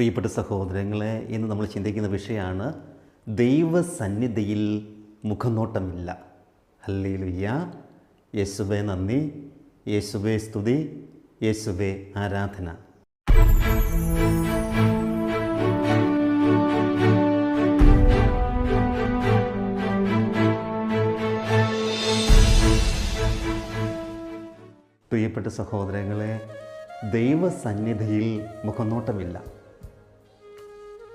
പ്രിയപ്പെട്ട സഹോദരങ്ങളെ ഇന്ന് നമ്മൾ ചിന്തിക്കുന്ന വിഷയമാണ് ദൈവസന്നിധിയിൽ മുഖനോട്ടമില്ല. ഹല്ലേലൂയ യേശുബെ നന്ദി. യേശുബെ സ്തുതി. യേശുബെ ആരാധന. പ്രിയപ്പെട്ട സഹോദരങ്ങളെ ദൈവസന്നിധിയിൽ മുഖനോട്ടമില്ല.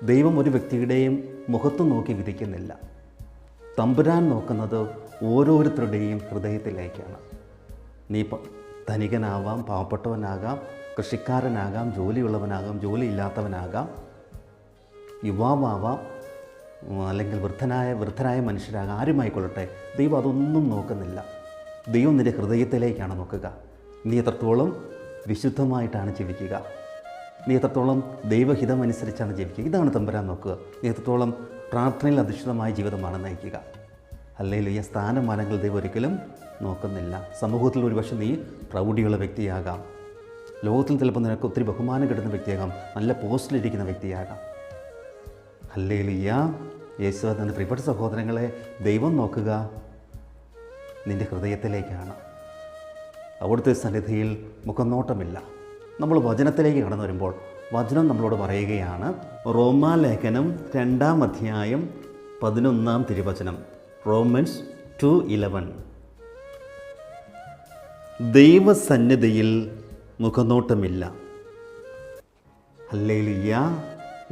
ദൈവം ഒരു വ്യക്തിയുടെയും മുഖത്ത് നോക്കി വിധിക്കുന്നില്ല. തമ്പുരാൻ നോക്കുന്നത് ഓരോരുത്തരുടെയും ഹൃദയത്തിലേക്കാണ്. നീ ധനികനാവാം പാവപ്പെട്ടവനാകാം കൃഷിക്കാരനാകാം ജോലിയുള്ളവനാകാം ജോലിയില്ലാത്തവനാകാം യുവാവാവാം അല്ലെങ്കിൽ വൃദ്ധനായ വൃദ്ധരായ മനുഷ്യരാകാം ആരുമായിക്കൊള്ളട്ടെ. ദൈവം അതൊന്നും നോക്കുന്നില്ല. ദൈവം നിന്റെ ഹൃദയത്തിലേക്കാണ് നോക്കുക. നീ എത്രത്തോളം വിശുദ്ധമായിട്ടാണ് ജീവിക്കുക. നീ എത്രത്തോളം ദൈവഹിതം അനുസരിച്ചാണ് ജീവിക്കുക. ഇതാണ് തമ്പുരാൻ നോക്കുക. നീ എത്രത്തോളം പ്രാർത്ഥനയിൽ അധിഷ്ഠിതമായ ജീവിതമാണ് നയിക്കുക. അല്ലെങ്കിൽ ഈ സ്ഥാനമാനങ്ങൾ ദൈവം ഒരിക്കലും നോക്കുന്നില്ല. സമൂഹത്തിൽ ഒരുപക്ഷെ നീ പ്രൗഢിയുള്ള വ്യക്തിയാകാം. ലോകത്തിൽ ചിലപ്പോൾ നിനക്ക് ഒത്തിരി ബഹുമാനം കിട്ടുന്ന വ്യക്തിയാകാം. നല്ല പോസ്റ്റിലിരിക്കുന്ന വ്യക്തിയാകാം. അല്ലേലിയ യേശു തന്റെ പ്രിയപ്പെട്ട സഹോദരങ്ങളെ ദൈവം നോക്കുക നിന്റെ ഹൃദയത്തിലേക്കാണ്. അവിടുത്തെ സന്നിധിയിൽ മുഖനോട്ടമില്ല. നമ്മൾ വചനത്തിലേക്ക് കടന്നു വരുമ്പോൾ വചനം നമ്മളോട് പറയുകയാണ്. റോമാലേഖനം രണ്ടാം അധ്യായം പതിനൊന്നാം തിരുവചനം റോമൻസ് ടു ഇലവൻ ദൈവസന്നിധിയിൽ മുഖനോട്ടമില്ല. അല്ലേലിയ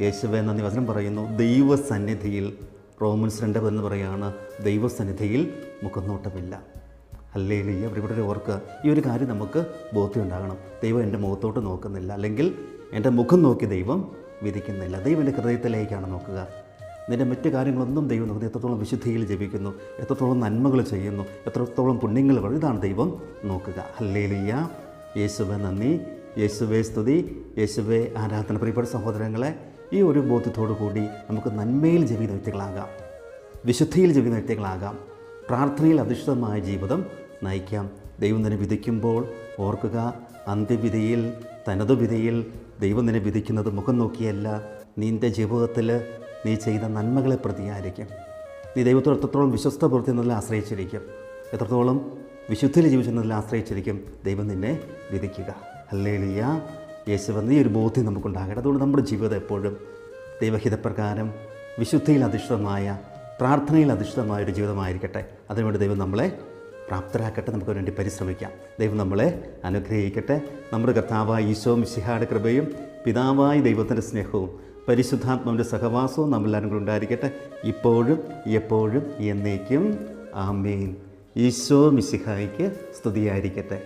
യേശുവെ എന്ന വചനം പറയുന്നു ദൈവസന്നിധിയിൽ റോമൻസ് രണ്ട് എന്ന് പറയുകയാണ് ദൈവസന്നിധിയിൽ മുഖനോട്ടമില്ല. ഹല്ലേലിയ ഇവിടെ ഓർക്ക് ഈ ഒരു കാര്യം നമുക്ക് ബോധ്യം ഉണ്ടാകണം ദൈവം എന്റെ മുഖത്തോട്ട് നോക്കുന്നില്ല. അല്ലെങ്കിൽ എന്റെ മുഖം നോക്കി ദൈവം വിധിക്കുന്നില്ല. ദൈവം എന്റെ ഹൃദയത്തിലേക്കാണ് നോക്കുക. നിന്റെ മറ്റു കാര്യങ്ങളൊന്നും ദൈവം നോക്കുന്നത് എത്രത്തോളം വിശുദ്ധിയിൽ ജപിക്കുന്നു എത്രത്തോളം നന്മകൾ ചെയ്യുന്നു എത്രത്തോളം പുണ്യങ്ങൾ വഴി ഇതാണ് ദൈവം നോക്കുക. ഹല്ലേലിയ യേശുവെ നന്ദി. യേശുവെ സ്തുതി. യേശുവെ ആരാധന പ്രിയപ്പെട്ട സഹോദരങ്ങളെ ഈ ഒരു ബോധ്യത്തോടു കൂടി നമുക്ക് നന്മയിൽ ജീവിക്കുന്ന വ്യക്തികളാകാം. വിശുദ്ധിയിൽ ജീവിക്കുന്ന വ്യക്തികളാകാം. പ്രാർത്ഥനയിൽ അധിഷ്ഠിതമായ ജീവിതം നയിക്കാം. ദൈവം നിന്നെ വിധിക്കുമ്പോൾ ഓർക്കുക അന്ത്യവിധിയിൽ തനതു വിധിയിൽ ദൈവം നിന്നെ വിധിക്കുന്നത് മുഖം നോക്കിയല്ല. നിന്റെ ജീവിതത്തിൽ നീ ചെയ്ത നന്മകളെ പ്രതിയായിരിക്കും. നീ ദൈവത്തോട് എത്രത്തോളം വിശ്വസ്ത പുറത്തുന്നതിൽ ആശ്രയിച്ചിരിക്കും. എത്രത്തോളം വിശുദ്ധിയിൽ ജീവിച്ചതിൽ ആശ്രയിച്ചിരിക്കും. ദൈവം നിന്നെ വിധിക്കുക. അല്ലേലിയ യേശുവെന്ന ഈ ഒരു ബോധ്യം നമുക്കുണ്ടാകട്ടെ. അതുകൊണ്ട് നമ്മുടെ ജീവിതം എപ്പോഴും ദൈവഹിതപ്രകാരം വിശുദ്ധിയിൽ അധിഷ്ഠിതമായ പ്രാർത്ഥനയിൽ അധിഷ്ഠിതമായ ഒരു ജീവിതമായിരിക്കട്ടെ. അതിനുവേണ്ടി ദൈവം നമ്മളെ പ്രാപ്തരാക്കട്ടെ നമുക്ക് വേണ്ടി പരിശ്രമിക്കാം. ദൈവം നമ്മളെ അനുഗ്രഹിക്കട്ടെ. നമ്മുടെ കർത്താവായ ഈശോ മിശിഹായുടെ കൃപയും പിതാവായ ദൈവത്തിന്റെ സ്നേഹവും പരിശുദ്ധാത്മാവിന്റെ സഹവാസവും നമ്മളെല്ലാവരും കൂടെ ഉണ്ടായിരിക്കട്ടെ. ഇപ്പോഴും എപ്പോഴും എന്നേക്കും. ആമേൻ. ഈശോ മിശിഹായ്ക്ക് സ്തുതിയായിരിക്കട്ടെ.